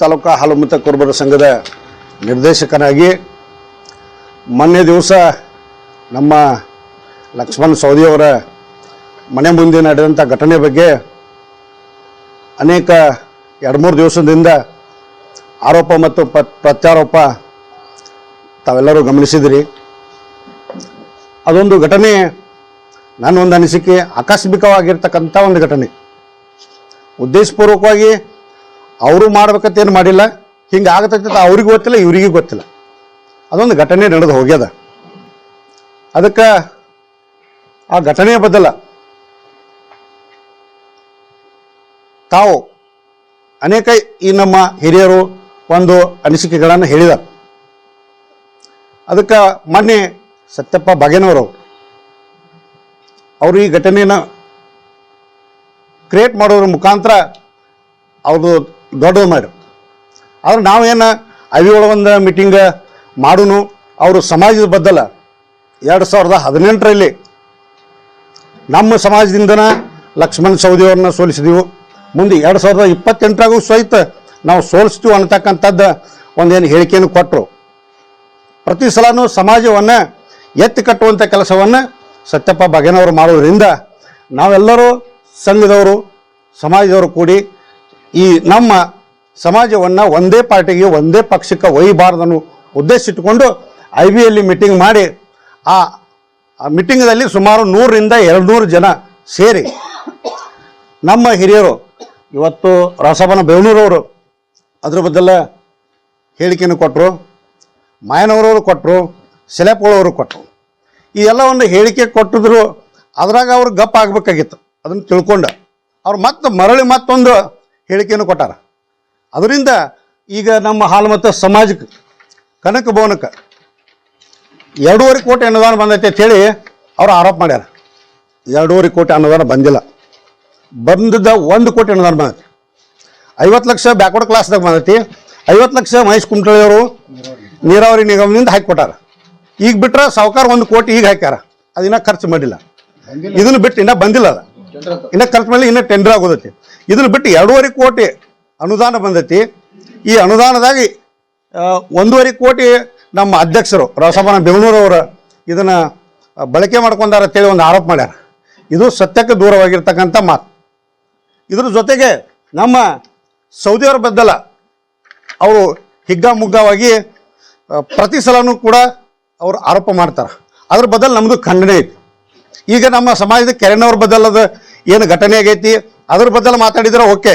ತಾಲೂಕಾ ಹಾಲುಮತ ಕುರುಬರ ಸಂಘದ ನಿರ್ದೇಶಕನಾಗಿ ಮೊನ್ನೆ ದಿವಸ ನಮ್ಮ ಲಕ್ಷ್ಮಣ್ ಸೌದಿಯವರ ಮನೆ ಮುಂದೆ ನಡೆದಂಥ ಘಟನೆ ಬಗ್ಗೆ ಅನೇಕ ಎರಡು ಮೂರು ದಿವಸದಿಂದ ಆರೋಪ ಮತ್ತು ಪ್ರತ್ಯಾರೋಪ ತಾವೆಲ್ಲರೂ ಗಮನಿಸಿದಿರಿ. ಅದೊಂದು ಘಟನೆ ನನ್ನ ಒಂದು ಅನಿಸಿಕೆ ಆಕಸ್ಮಿಕವಾಗಿರ್ತಕ್ಕಂಥ ಒಂದು ಘಟನೆ. ಉದ್ದೇಶಪೂರ್ವಕವಾಗಿ ಅವರು ಮಾಡ್ಬೇಕಂತ ಏನು ಮಾಡಿಲ್ಲ, ಹಿಂಗೆ ಆಗತಕ್ಕಂಥ ಅವ್ರಿಗೂ ಗೊತ್ತಿಲ್ಲ, ಇವರಿಗೂ ಗೊತ್ತಿಲ್ಲ. ಅದೊಂದು ಘಟನೆ ನಡೆದು ಹೋಗ್ಯದ. ಅದಕ್ಕೆ ಆ ಘಟನೆಯ ಬದಲ ತಾವು ಅನೇಕ ಈ ನಮ್ಮ ಹಿರಿಯರು ಒಂದು ಅನಿಸಿಕೆಗಳನ್ನು ಹೇಳಿದ್ದಾರೆ ಅದಕ್ಕೆ ಮೊನ್ನೆ ಸತ್ಯಪ್ಪ ಬಾಗೇನವರು ಅವರು ಈ ಘಟನೆಯನ್ನು ಕ್ರಿಯೇಟ್ ಮಾಡೋದ್ರ ಮುಖಾಂತರ ಅವ್ರದ್ದು ದೊಡ್ಡದು ಮಾಡಿ ಆದ್ರೆ ನಾವೇನು ಐವಿ ಒಂದು ಮೀಟಿಂಗ್ ಮಾಡೋನು, ಅವರು ಸಮಾಜದ ಬದ್ದಲ್ಲ. ಎರಡು ಸಾವಿರದ ಹದಿನೆಂಟರಲ್ಲಿ ನಮ್ಮ ಸಮಾಜದಿಂದನ ಲಕ್ಷ್ಮಣ್ ಸವದಿಯವ್ರನ್ನ ಸೋಲಿಸಿದೆವು. ಮುಂದೆ ಎರಡು ಸಾವಿರದ ಇಪ್ಪತ್ತೆಂಟರಾಗೂ ಸಹಿತ ನಾವು ಸೋಲಿಸ್ತೀವಿ ಅನ್ನತಕ್ಕಂಥದ್ದು ಒಂದೇನು ಹೇಳಿಕೆಯನ್ನು ಕೊಟ್ಟರು ಪ್ರತಿ ಸಲನೂ ಸಮಾಜವನ್ನು ಎತ್ತಿ ಕಟ್ಟುವಂಥ ಕೆಲಸವನ್ನು ಸತ್ಯಪ್ಪ ಬಗೆನವರು ಮಾಡೋದ್ರಿಂದ ನಾವೆಲ್ಲರೂ ಸಂಘದವರು, ಸಮಾಜದವರು ಕೂಡಿ ಈ ನಮ್ಮ ಸಮಾಜವನ್ನು ಒಂದೇ ಪಾರ್ಟಿಗೆ ಒಂದೇ ಪಕ್ಷಕ್ಕೆ ಒಯ್ಯಬಾರ್ದನ್ನು ಉದ್ದೇಶ ಇಟ್ಟುಕೊಂಡು ಐ ಬಿ ಎಲ್ಲಿ ಮೀಟಿಂಗ್ ಮಾಡಿ ಆ ಆ ಮೀಟಿಂಗದಲ್ಲಿ ಸುಮಾರು ನೂರರಿಂದ ಎರಡು ನೂರು ಜನ ಸೇರಿ ನಮ್ಮ ಹಿರಿಯರು, ಇವತ್ತು ರಾಸಬನ ಬೇವನೂರವರು ಅದ್ರ ಬದಲ ಹೇಳಿಕೆಯನ್ನು ಕೊಟ್ಟರು ಮಾಯನವರವರು ಕೊಟ್ಟರು ಸೆಲೆಪೋಳವರು ಕೊಟ್ಟರು ಈ ಎಲ್ಲ ಒಂದು ಹೇಳಿಕೆ ಕೊಟ್ಟಿದ್ರು, ಅದ್ರಾಗ ಅವ್ರು ಗಪ್ಪ ಆಗಬೇಕಾಗಿತ್ತು. ಅದನ್ನು ತಿಳ್ಕೊಂಡು. ಅವ್ರು ಮತ್ತೆ ಮರಳಿ ಮತ್ತೊಂದು ಹೇಳಿಕೆಯನ್ನು ಕೊಟ್ಟಾರ. ಅದರಿಂದ ಈಗ ನಮ್ಮ ಹಾಲುಮತ ಸಮಾಜಕ್ಕೆ, ಕನಕ ಭವನಕ್ಕೆ ಎರಡೂವರೆ ಕೋಟಿ ಅನುದಾನ ಬಂದೈತೆ ಅಂತೇಳಿ ಅವರು ಆರೋಪ ಮಾಡ್ಯಾರ. ಎರಡೂವರೆ ಕೋಟಿ ಅನುದಾನ ಬಂದಿಲ್ಲ. ಬಂದಿದ್ದ ಒಂದು ಕೋಟಿ ಅನುದಾನ ಬಂದೈತಿ. ಐವತ್ತು ಲಕ್ಷ ಬ್ಯಾಕ್ವರ್ಡ್ ಕ್ಲಾಸ್ದಾಗ ಬಂದೈತಿ. ಐವತ್ತು ಲಕ್ಷ ಮಹೇಶ್ ಕುಮಟಳ್ಳಿಯವರು ನೀರಾವರಿ ನಿಗಮದಿಂದ ಹಾಕಿಕೊಟ್ಟಾರ. ಈಗ ಬಿಟ್ರೆ ಸಾವುಕಾರ ಒಂದು ಕೋಟಿ ಈಗ ಹಾಕ್ಯಾರ. ಅದಿನ್ನ ಖರ್ಚು ಮಾಡಿಲ್ಲ. ಇದನ್ನು ಬಿಟ್ಟು ಇನ್ನೂ ಬಂದಿಲ್ಲ ಅದು. ಇನ್ನೂ ಖರ್ಚು ಮಾಡಲಿ ಇನ್ನೂ ಟೆಂಡರ್ ಆಗೋದೈತಿ. ಇದನ್ನ ಬಿಟ್ಟು ಎರಡೂವರೆ ಕೋಟಿ ಅನುದಾನ ಬಂದೈತಿ. ಈ ಅನುದಾನದಾಗಿ ಒಂದೂವರೆ ಕೋಟಿ ನಮ್ಮ ಅಧ್ಯಕ್ಷರು ರಸಭನ ಬೆಂಗಳೂರವರು ಇದನ್ನು ಬಳಕೆ ಮಾಡ್ಕೊಂಡಾರ ಅಂತೇಳಿ ಒಂದು ಆರೋಪ ಮಾಡ್ಯಾರ. ಇದು ಸತ್ಯಕ್ಕೆ ದೂರವಾಗಿರ್ತಕ್ಕಂಥ ಮಾತು. ಇದ್ರ ಜೊತೆಗೆ ನಮ್ಮ ಸೌದಿಯವ್ರ ಬದ್ದಲ್ಲ, ಅವರು ಹಿಗ್ಗಾಮುಗ್ಗವಾಗಿ ಪ್ರತಿ ಸಲನೂ ಕೂಡ ಅವರು ಆರೋಪ ಮಾಡ್ತಾರೆ. ಅದ್ರ ಬದಲು ನಮ್ಮದು ಖಂಡನೆ ಐತಿ. ಈಗ ನಮ್ಮ ಸಮಾಜದ ಕೆರೆನವ್ರ ಬದಲದ ಏನು ಘಟನೆ ಆಗೈತಿ ಅದ್ರ ಬದಲು ಮಾತಾಡಿದ್ರೆ ಓಕೆ.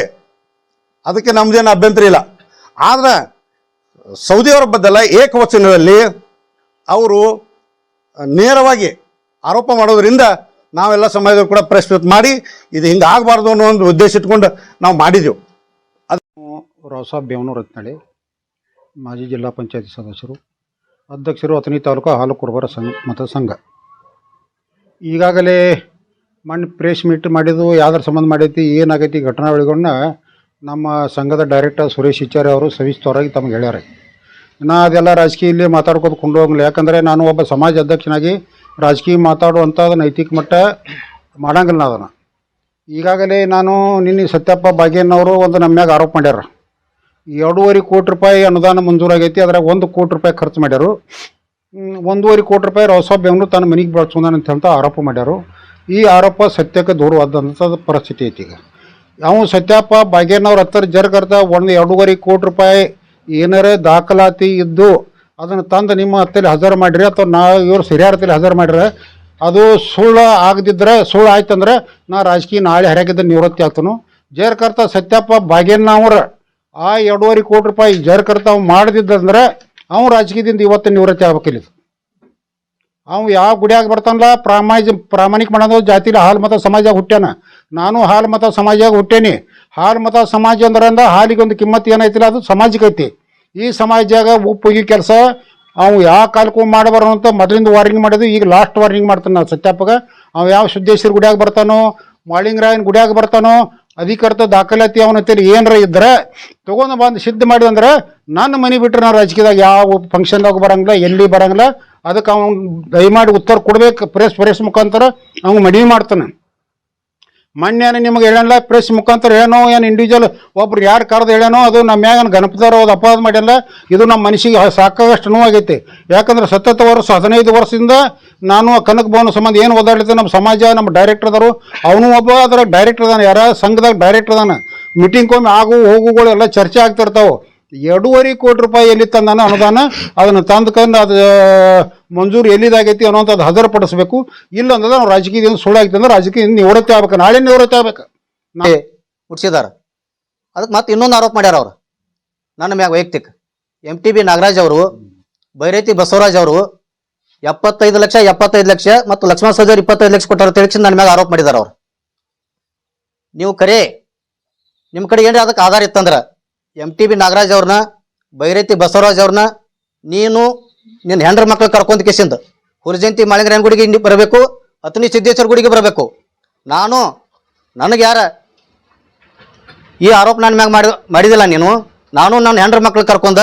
ಅದಕ್ಕೆ ನಮ್ದೇನು ಅಭ್ಯಂತರ ಇಲ್ಲ. ಆದ್ರೆ ಸೌದಿಯವರ ಬದಲ ಏಕವಚನದಲ್ಲಿ ಅವರು ನೇರವಾಗಿ ಆರೋಪ ಮಾಡೋದ್ರಿಂದ ನಾವೆಲ್ಲ ಸಮಾಜದವ್ರು ಕೂಡ ಪ್ರಶ್ನೆ ಮಾಡಿ ಇದು ಹಿಂಗೆ ಆಗಬಾರ್ದು ಅನ್ನೋ ಒಂದು ಉದ್ದೇಶ ಇಟ್ಕೊಂಡು ನಾವು ಮಾಡಿದೆವು. ರಾವ್ಸಾಬ್ ಬೇವನೂರು ಮಾಜಿ ಜಿಲ್ಲಾ ಪಂಚಾಯತಿ ಸದಸ್ಯರು, ಅಧ್ಯಕ್ಷರು ಅಥಣಿ ತಾಲೂಕು ಹಾಲು ಕುರುಬರ ಸಂಘ ಮತ ಸಂಘ ಈಗಾಗಲೇ ಮೊನ್ನೆ ಪ್ರೆಸ್ ಮೀಟ್ ಮಾಡಿದ್ದು ಯಾವ್ದ್ರ ಸಂಬಂಧ ಮಾಡೈತಿ ಏನಾಗೈತಿ ಘಟನಾವಳಿಗಳನ್ನ ನಮ್ಮ ಸಂಘದ ಡೈರೆಕ್ಟರ್ ಸುರೇಶ್ ಇಚ್ಚಾರಿ ಅವರು ಸವಿಸ್ತವರಾಗಿ ತಮಗೆ ಹೇಳ್ಯಾರ. ನಾ ಅದೆಲ್ಲ ರಾಜಕೀಯ ಇಲ್ಲಿ ಮಾತಾಡ್ಕೋದು ಕೊಂಡು ಹೋಗಲ್ಲ ಯಾಕಂದರೆ ನಾನು ಒಬ್ಬ ಸಮಾಜ ಅಧ್ಯಕ್ಷನಾಗಿ ರಾಜಕೀಯ ಮಾತಾಡುವಂಥದ್ದು ನೈತಿಕ ಮಟ್ಟ ಮಾಡಂಗಿಲ್ಲ ಅದನ್ನು. ಈಗಾಗಲೇ ನಾನು ನಿನ್ನೆ ಸತ್ಯಪ್ಪ ಬಾಗೇನವರು ಒಂದು ನಮ್ಮ ಮ್ಯಾಗ ಆರೋಪ ಮಾಡ್ಯಾರ. ಎರಡೂವರೆ ಕೋಟಿ ರೂಪಾಯಿ ಅನುದಾನ ಮಂಜೂರಾಗೈತಿ ಅದ್ರಾಗ ಒಂದು ಕೋಟಿ ರೂಪಾಯಿ ಖರ್ಚು ಮಾಡ್ಯಾರು. ಒಂದೂವರೆ ಕೋಟಿ ರೂಪಾಯಿ ರೌಸಾಬ್ ಬೆಂಗಳೂರು ತನ್ನ ಮನೆಗೆ ಬಳಸ್ಕೊಂಡಂತ ಅಂತ ಆರೋಪ ಮಾಡ್ಯಾರು. ಈ ಆರೋಪ ಸತ್ಯಕ್ಕೆ ದೂರವಾದಂಥ ಪರಿಸ್ಥಿತಿ ಐತಿ ಈಗ. ಅವನು ಸತ್ಯಪ್ಪ ಬಾಗೇನವ್ರ ಹತ್ತಿರ ಜರ್ಗರ್ದ ಒಂದು ಎರಡೂವರೆ ಕೋಟಿ ರೂಪಾಯಿ ಏನಾರೇ ದಾಖಲಾತಿ ಇದ್ದು ಅದನ್ನು ತಂದು ನಿಮ್ಮ ಹತ್ತಲ್ಲಿ ಹಜರ್ ಮಾಡಿರಿ ಅಥವಾ ನಾ ಇವ್ರು ಸಿರಿಯಾರ ಹತ್ತಲ್ಲಿ ಹಜಾರು ಮಾಡಿದ್ರೆ ಅದು ಸುಳ್ಳು ಆಗದಿದ್ದರೆ ಸುಳ್ಳು ಆಯ್ತಂದ್ರೆ ನಾ ರಾಜಕೀಯ ನಾಳೆ ಹರ್ಯಾಗಿದ್ದ ನಿವೃತ್ತಿ ಆಗ್ತಾನು. ಜೇರ್ಕರ್ತ ಸತ್ಯಪ್ಪ ಬಾಗೇನವ್ರ ಆ ಎರಡೂವರೆ ಕೋಟಿ ರೂಪಾಯಿ ಜೇರ್ಕರ್ತ ಅವ್ನು ಮಾಡದಿದ್ದಂದ್ರೆ ಅವ್ನು ರಾಜಕೀಯದಿಂದ ಇವತ್ತು ನಿವೃತ್ತಿ ಆಗ್ಬೇಕಿಲ್ಲ ಅವ್ ಯಾವ ಗುಡಿಯಾಗ ಬರ್ತಾನಲ್ಲ ಪ್ರಾಮಾಣಿಕ ಪ್ರಾಮಾಣಿಕ ಮಾಡೋದು ಜಾತಿಲಿ ಹಾಲು ಮತ ಸಮಾಜ ಹುಟ್ಟ್ಯಾನ. ನಾನು ಹಾಲು ಮತ ಸಮಾಜಾಗ ಹುಟ್ಟೇನಿ. ಹಾಲು ಮತ ಸಮಾಜ ಅಂದ್ರೆ ಅಂದ್ರೆ ಹಾಲಿಗೆ ಒಂದು ಕಿಮ್ಮತ್ತು ಏನೈತಿಲ್ಲ, ಅದು ಸಮಾಜಕ್ಕೆ ಐತಿ. ಈ ಸಮಾಜಾಗ ಉಪ್ಪು ಈ ಕೆಲಸ ಅವು ಯಾವ ಕಾಲಕ್ಕೂ ಮಾಡಬಾರ ಅಂತ ಮೊದಲಿಂದ ವಾರ್ನಿಂಗ್ ಮಾಡೋದು ಈಗ ಲಾಸ್ಟ್ ವಾರ್ನಿಂಗ್ ಮಾಡ್ತಾನೆ ನಾನು ಸತ್ಯಪ್ಪಗ. ಅವ್ನು ಯಾವ ಸಿದ್ದೇಶ್ವರ ಗುಡಿಯಾಗ ಬರ್ತಾನೋ, ಮಾಳಿಂಗರಾಯನ ಗುಡಿಯಾಗ ಬರ್ತಾನೋ, ಅಧಿಕೃತ ದಾಖಲಾತಿ ಅವನ ಹತ್ತಿರ ಏನರ ಇದ್ರೆ, ತಗೊಂಡು ಬಂದು ಸಿದ್ಧ ಮಾಡಿದಂದ್ರೆ, ನನ್ನ ಮನೆ ಬಿಟ್ಟರೆ ನಾನು ರಾಜಕೀಯದಾಗ ಯಾವ ಫಂಕ್ಷನ್ದಾಗ ಬರಂಗಿಲ್ಲ, ಎಲ್ಲಿ ಬರಂಗಿಲ್ಲ ಅದಕ್ಕೆ ಅವ್ನು ದಯಮಾಡಿ ಉತ್ತರ ಕೊಡ್ಬೇಕು. ಪ್ರೆಸ್ ಪ್ರೆಸ್ ಮುಖಾಂತರ ಅವ್ನು ಮನವಿ ಮಾಡ್ತಾನೆ. ಮೊನ್ನೆ ನಿಮಗೆ ಹೇಳಲ್ಲ ಪ್ರೆಸ್ ಮುಖಾಂತರ ಏನೋ ಏನು ಇಂಡಿವಿಜುವಲ್ ಒಬ್ರು ಯಾರು ಕರೆದು ಹೇಳೇನೋ, ಅದು ನಮ್ಮ ಮ್ಯಾಗ ಗಣಪತಿಯವರು ಅದು ಅಪವಾದ ಮಾಡ್ಯಲ್ಲ ಇದು ನಮ್ಮ ಮನಸ್ಸಿಗೆ ಸಾಕಾಗಷ್ಟು ನೋವಾಗೈತೆ ಯಾಕಂದ್ರೆ ಸತತ ವರ್ಷ, ಹದಿನೈದು ವರ್ಷದಿಂದ ನಾನು ಕನಕ ಭವನ ಸಂಬಂಧ ಏನು ಓದಾಡಿದ್ದೆ ನಮ್ಮ ಸಮಾಜ, ನಮ್ಮ ಡೈರೆಕ್ಟರ್ ಅದರು ಅವನು ಒಬ್ಬ ಅದರ ಡೈರೆಕ್ಟರ್ ಅದಾನೆ ಯಾರ ಸಂಘದಾಗ ಡೈರೆಕ್ಟರ್ ಅದಾನ ಮೀಟಿಂಗ್ಗೊಮ್ಮೆ ಆಗು, ಹೋಗುಗಳು ಎಲ್ಲ ಚರ್ಚೆ ಆಗ್ತಿರ್ತಾವೆ ಎರಡೂವರೆ ಕೋಟಿ ರೂಪಾಯಿ ಎಲ್ಲಿ ತಂದಾನ ಅನುದಾನ ಅದನ್ನು ತಂದ್ಕೊಂಡು ಅದು ಮಂಜೂರು ಎಲ್ಲಿದಾಗೈತಿ ಅನ್ನೋಂಥದ್ದು ಹದರಪಡಿಸ್ಬೇಕು ಇಲ್ಲ ಅಂದ್ರೆ ನಾವು ರಾಜಕೀಯದಿಂದ ಸುಳ್ಳಾಗಿತ್ತು ಅಂದ್ರೆ ರಾಜಕೀಯದಿಂದ ನಿವೃತ್ತಿ ಆಗ್ಬೇಕು. ನಾಳೆ ನಿವೃತ್ತಿ ಆಗ್ಬೇಕು. ಹುಡ್ಸಿದಾರ ಅದಕ್ಕೆ ಮತ್ತೆ ಇನ್ನೊಂದು ಆರೋಪ ಮಾಡ್ಯಾರ ಅವ್ರು. ನನ್ನ ಮ್ಯಾಗ ವೈಯಕ್ತಿಕ. ಎಂ ಟಿ ಬಿ ನಾಗರಾಜ್ ಅವರು, ಬೈರೇತಿ ಬಸವರಾಜ್ ಅವರು, ಎಪ್ಪತ್ತೈದು ಲಕ್ಷ ಎಪ್ಪತ್ತೈದು ಲಕ್ಷ ಮತ್ತು ಲಕ್ಷ್ಮಣ ಸಹೋದರ್ ಇಪ್ಪತ್ತೈದು ಲಕ್ಷ ಕೊಟ್ಟಾರ ತಿಳಿಸಿ ನನ್ನ ಮ್ಯಾಗ ಆರೋಪ ಮಾಡಿದಾರ ಅವ್ರು. ನೀವು ಕರೆ. ನಿಮ್ಮ ಕಡೆ ಏನ್ರಿ ಅದಕ್ಕೆ ಆಧಾರ ಇತ್ತಂದ್ರ? ಎಂ ಟಿ ಬಿ ನಾಗರಾಜ್ ಅವ್ರನ್ನ ಭೈರತಿ ಬಸವರಾಜ್ ಅವ್ರನ್ನ, ನೀನು ನಿನ್ನ ಹೆಂಡ್ರ ಮಕ್ಳು ಕರ್ಕೊಂತ ಕೇಸಿಂದ. ಹುಲಜಯಂತಿ ಮಾಳಿಂಗರಾಯನ ಗುಡಿಗೆ ಬರಬೇಕು ಅತನಿ ಸಿದ್ದೇಶ್ವರ ಗುಡಿಗೆ ಬರಬೇಕು. ನಾನು, ನನಗೆ ಯಾರ ಈ ಆರೋಪ ನನ್ನ ಮ್ಯಾಗ ಮಾಡಿ ಮಾಡಿದಿಲ್ಲ ನೀನು. ನಾನು ನನ್ನ ಹೆಂಡ್ರ ಮಕ್ಳು ಕರ್ಕೊಂಡ,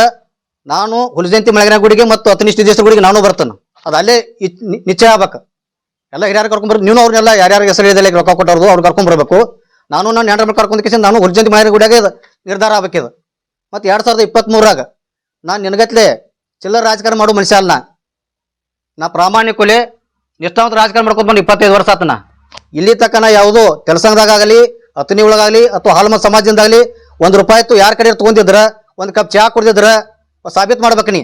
ನಾನು ಹುಲಜಯಂತಿ ಮಳೆಗಿನ ಗುಡಿಗೆ ಮತ್ತು ಅತನಿಷ್ಠ ದೇಶದ ಗುಡಿಗೆ ನಾನು ಬರ್ತೇನೆ. ಅದು ಅಲ್ಲೇ ನಿಶ್ಚಯ ಆಗ್ಬೇಕು. ಎಲ್ಲ ಹಿರಿಯರು ಕರ್ಕೊಂಡ್ಬರ್ ನೀನು ಅವ್ರನ್ನೆಲ್ಲ ಯಾರ್ಯಾರ ಹೆಸರು ಇದೆ ರೊಕ್ಕ ಕೊಟ್ಟವ್ರದು ಅವ್ರು ಕರ್ಕೊಂಡ್ ಬರ್ಬೇಕು. ನಾನು ನನ್ನ ಹೆಂಡ್ರ ಮಕ್ಳು ಕರ್ಕೊಂಡ್ ನಾನು ಹುಲಜಂತಿ ಮಳೆಗಿನ ಗುಡಿಯಾಗ ಇದು ನಿರ್ಧಾರ ಆಗ್ಬೇಕಿದು. ಮತ್ತು ಎರಡು ಸಾವಿರದ ಇಪ್ಪತ್ತ್ಮೂರಾಗ ನಾನು ನಿನಗತ್ಲೆ ಚಿಲ್ಲರ ರಾಜಕಾರಣ ಮಾಡೋ ಮನುಷ್ಯ ಅಲ್ಲ ನಾ. ಪ್ರಾಮಾಣಿಕಲೆ ನಿಷ್ಠಾವಂತ ರಾಜಕಾರಣ ಮಾಡ್ಕೊಂಡು ಬಂದು ಇಪ್ಪತ್ತೈದು ವರ್ಷ ಆತನ ಇಲ್ಲಿ ತನಕ ನಾ ಯಾವುದೋ ಆಗಲಿ ಅತನಿ ಒಳಗಾಗಲಿ, ಅಥವಾ ಹಾಲ್ಮ ಸಮಾಜದಿಂದಾಗಲಿ ಒಂದು ರೂಪಾಯಿ ತು ಯಾರ ಕಡೆ ತೊಗೊಂಡಿದ್ರ, ಒಂದು ಕಪ್ ಚಹಾ ಕುಡ್ದಿದ್ರ, ಸಾಬೀತು ಮಾಡ್ಬೇಕು ನೀ.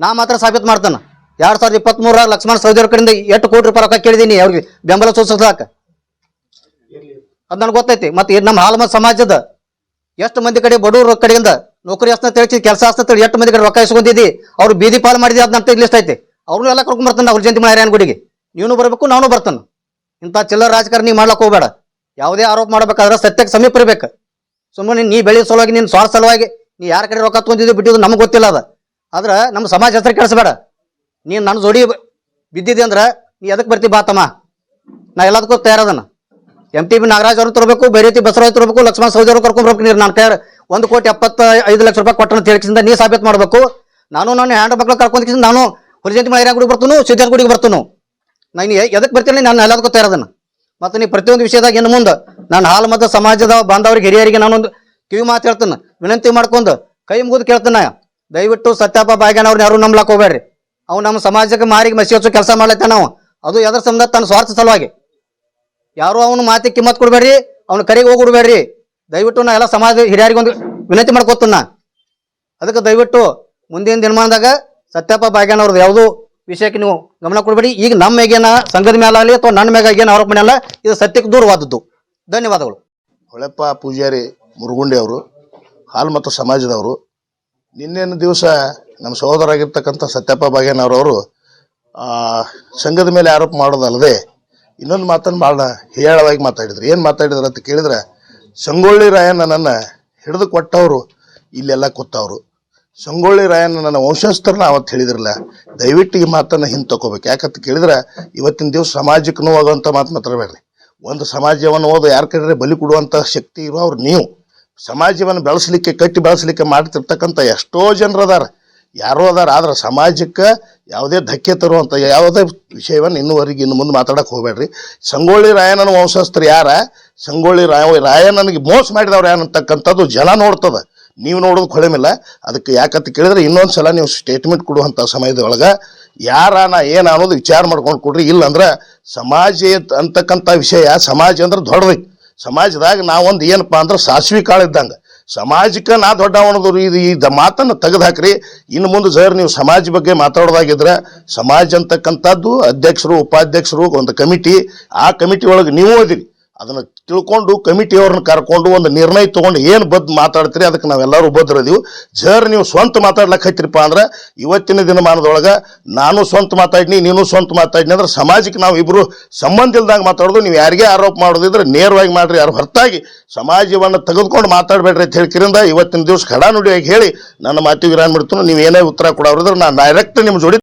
ನಾ ಮಾತ್ರ ಸಾಬೀತು ಮಾಡ್ತಾನೆ. ಎರಡು ಸಾವಿರದ ಇಪ್ಪತ್ತ್ಮೂರಾಗ ಲಕ್ಷ್ಮಣ ಸೌದಿಯವ್ರ ಕಡೆಯಿಂದ ಎಷ್ಟು ಕೋಟಿ ರೂಪಾಯಿ ರೊಕ್ಕ ಕೇಳಿದೀನಿ, ಅವ್ರಿಗೆ ಬೆಂಬಲ ಸೂಚಿಸ್ಲಾಕ. ಅದು ನನಗೆ ಗೊತ್ತೈತಿ, ಮತ್ತು ನಮ್ಮ ಹಾಲ್ಮ ಸಮಾಜದ ಎಷ್ಟು ಮಂದಿ ಕಡೆ ಬಡವ್ರ ಕಡೆಯಿಂದ ನೌಕರಿ ಹಸ್ತ ತಿಳಿಸಿ ಕೆಲಸ ಹಸ್ತ ತಿಳಿ ಎಷ್ಟು ಮಂದಿ ಕಡೆ ರೊಕ್ಕ ಇಸ್ಕೊಂಡಿದ್ದಿ? ಅವ್ರು ಬೀದಿ ಪಾಲು ಮಾಡಿದಿ ಅದ್ ಅಂತ ಲಿಸ್ಟ್ ಐತಿ. ಅವ್ರನ್ನೂ ಎಲ್ಲ ಕರ್ಕೊಂಡು ಬರ್ತಾನೆ ಅವ್ರ ಜಯಂತಿ ಮಳೆ ಗುಡಿಗೆ ನೀನು ಬರಬೇಕು, ನಾನು ಬರ್ತಾನೆ. ಇಂಥ ಚಿಲ್ಲರ ರಾಜಕಾರಣಿ ಮಾಡ್ಲಕ್ಕೆ ಹೋಗ್ಬೇಡ. ಯಾವುದೇ ಆರೋಪ ಮಾಡಬೇಕಾದ್ರೆ ಸತ್ಯಕ್ಕೆ ಸಮೀಪ ಇರಬೇಕು. ಸುಮ್ಮನೆ ನೀ ಬೆಳೆ ಸಲುವಾಗಿ, ನೀನು ಸ್ವಾರ್ಥ ಸಲುವಾಗಿ ನೀ ಯಾರ ಕಡೆ ರೊಕ್ಕ ತೊಗೊಂಡಿದ್ದು ಬಿಟ್ಟಿದ್ದು ನಮಗೆ ಗೊತ್ತಿಲ್ಲ ಅದ. ಆದ್ರೆ ನಮ್ಮ ಸಮಾಜ ಹೆಸರು ಕೆಡಿಸ್ಬೇಡ. ನೀನು ನನ್ನ ಜೋಡಿ ಬಿದ್ದಿದೆ ಅಂದ್ರೆ ನೀ ಎದಕ್ಕೆ ಬರ್ತಿ ಬಾತಮ್ಮ ನಾ ಎಲ್ಲದಕ್ಕೂ ತಯಾರದನ. ಎಂ ಟಿ ಬಿ ನಾಗರಾಜ್ ಅವರು ತರಬೇಕು ಬೈರತಿ ಬಸವರಾಜ್ ತರಬೇಕು, ಲಕ್ಷ್ಮಣ ಸೌದಿ ಅವರು ಕರ್ಕೊಂಡು ಬರ್ಬೇಕು ನೀರು ನಾನು ಒಂದು ಕೋಟಿ ಎಪ್ಪತ್ತ ಐದು ಲಕ್ಷ ರೂಪಾಯಿ ಕೊಟ್ಟನ ತಿಳಿಸಿಂದ ನೀ ಸಾಬೀತು ಮಾಡಬೇಕು. ನಾನು ನಾನು ಹ್ಯಾಂಡ್ ಮಕ್ಳು ಕರ್ಕೊಂಡ್ ನಾನು ಹುಲಿಜಂತಿ ಮೈರಾ ಗುಡಿಗೆ ಬರ್ತಾನು ಸಿದ್ಧಾರ್ಥ ಗುಡಿಗೆ ಬರ್ತನು. ನಾನು ಎದಕ್ಕೆ ಬರ್ತೀನಿ ನಾನು? ಎಲ್ಲದಕ್ಕೂ ತಯಾರದನ ಮತ್ತು ನೀ ಪ್ರತಿಯೊಂದು ವಿಷಯದಾಗ ಇನ್ನು ಮುಂದೆ ನಾನು ಹಾಲು ಮತ್ತು ಸಮಾಜದ ಬಾಂಧವರಿಗೆ ಹಿರಿಯರಿಗೆ ನಾನೊಂದು ಕಿವಿ ಮಾತು ಹೇಳ್ತೇನೆ. ವಿನಂತಿ ಮಾಡ್ಕೊಂಡು ಕೈ ಮುಗಿದು ಕೇಳ್ತೇನೆ ದಯವಿಟ್ಟು ಸತ್ಯಪ್ಪ ಬಾಯ್ಗಾನ ಅವ್ರನ್ನ ಯಾರು ನಂಬ್ಲಾಕ್ ಹೋಗ್ಬೇಡ್ರಿ ಅವ್ನು ನಮ್ಮ ಸಮಾಜಕ್ಕೆ ಮಾರಿಗೆ ಮಸಿ ಹಚ್ಚೋ ಕೆಲಸ ಮಾಡ್ಲತ್ತ ನಾವು ಅದು ಎದ್ರ ಸಂಬಂಧ ತನ್ನ ಸ್ವಾರ್ಥ ಸಲುವಾಗಿ. ಯಾರು ಅವನು ಮಾತಿಗೆ ಕಿಮ್ಮತ್ ಕೊಡ್ಬೇಡ್ರಿ? ಅವ್ನ ಕರೆಗೆ ಹೋಗ್ಬಿಡ್ಬೇಡ್ರಿ ದಯವಿಟ್ಟು ನಾ ಎಲ್ಲ ಸಮಾಜ ಹಿರಿಯರಿಗೊಂದು ವಿನಂತಿ ಮಾಡ್ಕೋತನ ಅದಕ್ಕೆ ದಯವಿಟ್ಟು ಮುಂದಿನ ದಿನಮಾನದಾಗ ಸತ್ಯಪ್ಪ ಬಾಗ್ಯಾನ ಅವ್ರದ್ದು ಯಾವುದೋ ವಿಷಯಕ್ಕೆ ನೀವು ಗಮನ ಕೊಡಬೇಡಿ. ಈಗ ನಮ್ಮ ಮೇಗೇನ ಸಂಘದ ಮೇಲಾಗಲಿ ಅಥವಾ ನನ್ನ ಮೇಗ ಏನು ಆರೋಪ ಮನೆಯಲ್ಲ, ಇದು ಸತ್ಯಕ್ಕೆ ದೂರವಾದದ್ದು. ಧನ್ಯವಾದಗಳು. ಹೊಳೆಪ್ಪ ಪೂಜಾರಿ ಮುರುಗುಂಡಿ ಅವರು, ಹಾಲು ಮತ್ತು ಸಮಾಜದವರು. ನಿನ್ನೆನ ದಿವಸ ನಮ್ಮ ಸಹೋದರಾಗಿರ್ತಕ್ಕಂಥ ಸತ್ಯಪ್ಪ ಬಾಗೇನವರವರು ಸಂಘದ ಮೇಲೆ ಆರೋಪ ಮಾಡೋದಲ್ಲದೆ ಇನ್ನೊಂದು ಮಾತನ್ನು ಭಾಳ ಹೇಳವಾಗಿ ಮಾತಾಡಿದ್ರು. ಏನು ಮಾತಾಡಿದ್ರು ಅಂತ ಕೇಳಿದ್ರೆ, ಸಂಗೊಳ್ಳಿ ರಾಯಣ್ಣ ನನ್ನ ಹಿಡಿದು ಕೊಟ್ಟವರು, ಇಲ್ಲೆಲ್ಲ ಕೂತವರು. ಸಂಗೊಳ್ಳಿ ರಾಯಣ್ಣ ನನ್ನ ಅವತ್ತು ಹೇಳಿದ್ರಲ್ಲ, ದಯವಿಟ್ಟು ಈ ಮಾತನ್ನು ಹಿಂದೆ ತಗೋಬೇಕು ಯಾಕಂತ ಕೇಳಿದ್ರೆ, ಇವತ್ತಿನ ದಿವಸ ಸಮಾಜಕ್ಕೆ ನೋವಾಗುವಂಥ ಮಾತು ಮಾತಾಡಬೇಡ್ರಿ ಒಂದು ಸಮಾಜವನ್ನು ಓದು, ಯಾರ ಕಡೆ ಬಲಿ ಕೊಡುವಂಥ ಶಕ್ತಿ ಇರೋರು ನೀವು. ಸಮಾಜವನ್ನು ಬೆಳೆಸಲಿಕ್ಕೆ, ಕಟ್ಟಿ ಬೆಳೆಸಲಿಕ್ಕೆ ಮಾಡ್ತಿರ್ತಕ್ಕಂಥ ಎಷ್ಟೋ ಜನರದಾರ ಯಾರೋ ಅದಾರ, ಆದ್ರೆ ಸಮಾಜಕ್ಕೆ ಯಾವುದೇ ಧಕ್ಕೆ ತರುವಂಥ ಯಾವುದೇ ವಿಷಯವನ್ನು ಇನ್ನುವರೆಗೆ ಇನ್ನು ಮುಂದೆ ಮಾತಾಡಕ್ಕೆ ಹೋಗ್ಬೇಡ್ರಿ. ಸಂಗೊಳ್ಳಿ ರಾಯಣ್ಣನ ವಂಶಸ್ಥರು ಯಾರ? ಸಂಗೊಳ್ಳಿ ರಾಯ, ರಾಯಣ್ಣನಿಗೆ ಮೋಸ ಮಾಡಿದವ್ರು ಏನಂತಕ್ಕಂಥದ್ದು ಜನ ನೋಡ್ತದೆ. ನೀವು ನೋಡೋದು ಕೊಳೆಮಿಲ್ಲ. ಅದಕ್ಕೆ ಯಾಕಂತ ಕೇಳಿದ್ರೆ ಇನ್ನೊಂದು ಸಲ ನೀವು ಸ್ಟೇಟ್ಮೆಂಟ್ ಕೊಡುವಂಥ ಸಮಯದೊಳಗೆ ಯಾರ ನಾ ಏನು ಅನ್ನೋದು ವಿಚಾರ ಮಾಡ್ಕೊಂಡು ಕೊಡ್ರಿ. ಇಲ್ಲಂದ್ರೆ ಸಮಾಜ ಅಂತಕ್ಕಂಥ ವಿಷಯ ಸಮಾಜ ಅಂದ್ರೆ ದೊಡ್ಡದೈತಿ ಸಮಾಜದಾಗ ನಾವೊಂದು ಏನಪ್ಪ ಅಂದ್ರೆ ಸಾಸ್ವಿ ಕಾಳು ಇದ್ದಂಗೆ. ಸಮಾಜಕ್ಕೆ ನಾ ದೊಡ್ಡ ಇದು ಈ ಮಾತನ್ನು ತೆಗೆದುಹಾಕ್ರಿ. ಇನ್ನು ಮುಂದೆ ಸರ್ ನೀವು ಸಮಾಜ ಬಗ್ಗೆ ಮಾತಾಡೋದಾಗಿದ್ರೆ ಸಮಾಜ ಅಂತಕ್ಕಂಥದ್ದು ಅಧ್ಯಕ್ಷರು, ಉಪಾಧ್ಯಕ್ಷರು ಒಂದು ಕಮಿಟಿ. ಆ ಕಮಿಟಿ ಒಳಗೆ ನೀವು ಓದಿರಿ. ಅದನ್ನ ತಿಳ್ಕೊಂಡು ಕಮಿಟಿಯವ್ರನ್ನ ಕರ್ಕೊಂಡು ಒಂದು ನಿರ್ಣಯ ತಗೊಂಡು ಏನು ಬದ್ ಮಾತಾಡ್ತೀರಿ, ಅದಕ್ಕೆ ನಾವೆಲ್ಲರೂ ಬದ್ರದೀವಿ ಜರ್, ನೀವು ಸ್ವಂತ ಮಾತಾಡ್ಲಕ್ಕೆ ಹತ್ತಿರಪ್ಪ ಅಂದ್ರೆ ಇವತ್ತಿನ ದಿನಮಾನದೊಳಗೆ ನಾನು ಸ್ವಂತ ಮಾತಾಡಿನಿ, ನೀನು ಸ್ವಂತ ಮಾತಾಡಿನಿ ಅಂದ್ರೆ ಸಮಾಜಕ್ಕೆ ನಾವು ಇಬ್ಬರು ಸಂಬಂಧ ಇಲ್ದಾಗ ಮಾತಾಡೋದು, ನೀವು ಯಾರಿಗೇ ಆರೋಪ ಮಾಡೋದಿದ್ರೆ ನೇರವಾಗಿ ಮಾಡ್ರಿ, ಯಾರು ಹೊರತಾಗಿ ಸಮಾಜವನ್ನು ತೆಗೆದುಕೊಂಡು ಮಾತಾಡಬೇಡ್ರಿ ಅಂತ ಹೇಳ್ಕಿರಿಂದ ಇವತ್ತಿನ ದಿವಸ ಕಡಾನುಡಿಯಾಗಿ ಹೇಳಿ ನನ್ನ ಮಾತಿಗೆ ವಿರಾನ್ ನೀವು ಏನೇ ಉತ್ತರ ಕೊಡೋರಿದ್ರೆ ನಾನು ಡೈರೆಕ್ಟ್ ನಿಮ್ಮ ಜೋಡಿ